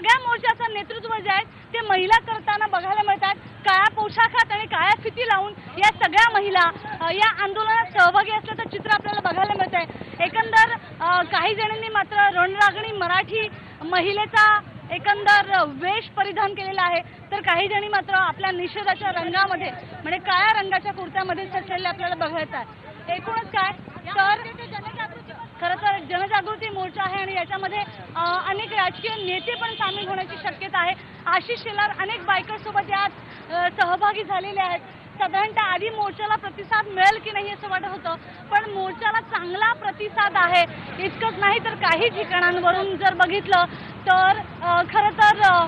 नेतृत्व जे आहे ते महिला करताना बघायला मिळतात. काळ्या पोशाखात आणि काळ्या फिती लावून या सगळ्या महिला या आंदोलनात सहभागी असल्याचं चित्र आपल्याला बघायला मिळत आहे एकंदर काही जणांनी मात्र रणरागणी मराठी महिलेचा एकंदर वेश परिधान केलेला आहे. तर काही जणी मात्र आपल्या निषेधाच्या रंगामध्ये म्हणजे काळ्या रंगाच्या कुर्त्यामध्ये सजलेले आपल्याला बघायचं आहे एकूणच काय? तर खरं तर जनजागृती मोर्चा आहे आणि याच्यामध्ये अनेक राजकीय नेते पण सामील होण्याची शक्यता आहे. आशिष शेलार अनेक बायकरसोबत यात सहभागी झालेले आहेत. साधारणतः आधी मोर्चाला प्रतिसाद मिळेल की नाही असं वाटत होतं पण मोर्चाला चांगला प्रतिसाद आहे. इतकंच नाही तर काही ठिकाणांवरून जर बघितलं तर खरं तर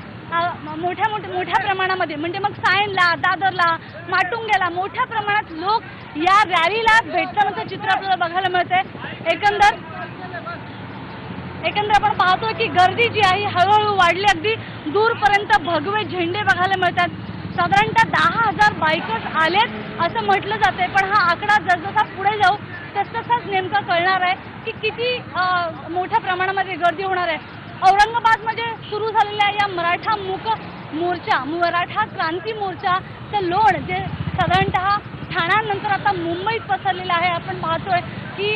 मोठ्या मोठ्या मोठ्या प्रमाणामध्ये म्हणजे मग सायनला दादरला माटुंग्याला मोठ्या प्रमाणात लोक या रॅलीला भेटतानाचं चित्र आपल्याला बघायला मिळतंय एकंदर एकंदर आपण पाहतोय की गर्दी जी आहे हळूहळू वाढली. अगदी दूरपर्यंत भगवे झेंडे बघायला मिळतात. साधारणतः दहा हजार बायकर्स आलेत असं म्हटलं जाते पण हा आकडा जसजसा पुढे जाऊ तसतसाच नेमका कळणार आहे की किती मोठ्या प्रमाणामध्ये गर्दी होणार आहे. औरंगाबादमध्ये सुरू झालेल्या या मराठा मूक मोर्चा मराठा क्रांती मोर्चाचं लोण जे साधारणतः ठाण्यानंतर आता मुंबईत पसरलेलं आहे. आपण पाहतोय की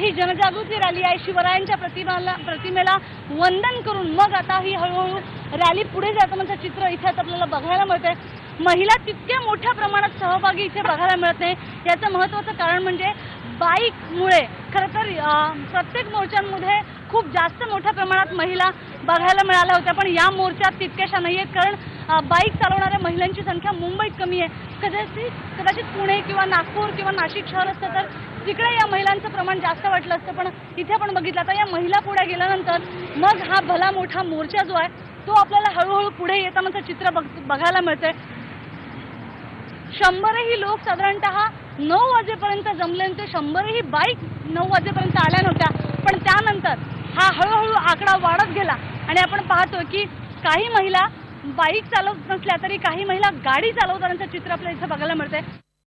ही जनजागृती रॅली आहे. शिवरायांच्या प्रतिमाला प्रतिमेला वंदन करून मग आता ही हळूहळू रॅली पुढे जातानाचं चित्र इथे आता आपल्याला बघायला मिळतंय. महिला तितक्या मोठ्या प्रमाणात सहभागी इथे बघायला मिळत नाही. याचं महत्त्वाचं कारण म्हणजे बाईकमुळे खरं तर प्रत्येक मोर्चांमध्ये खूप जास्त मोठ्या प्रमाणात महिला बघायला मिळाल्या होत्या. पण या मोर्चात तितक्याशा नाही आहेत कारण बाईक चालवणाऱ्या महिलांची संख्या मुंबईत कमी आहे. कदाचित कदाचित पुणे किंवा नागपूर किंवा नाशिक शहर असतं तर तिकडे या महिलांचं प्रमाण जास्त वाटलं असतं. पण इथे आपण बघितलं आता या महिला पुढे गेल्यानंतर मग हा भला मोठा मोर्चा जो आहे तो आपल्याला हळूहळू पुढे येतानाचं चित्र बघ बघायला मिळतंय. शंभरही लोक साधारणतः नऊ वाजेपर्यंत जमले होते शंभरही बाईक नऊ वाजेपर्यंत आल्या नव्हत्या. पण त्यानंतर हा हळूहळू आकडा वाढत गेला. आणि आपण पाहतोय की काही महिला बाईक चालवत नसल्या तरी काही महिला गाडी चालवतानाचं चित्र आपल्याला इथं बघायला मिळतंय.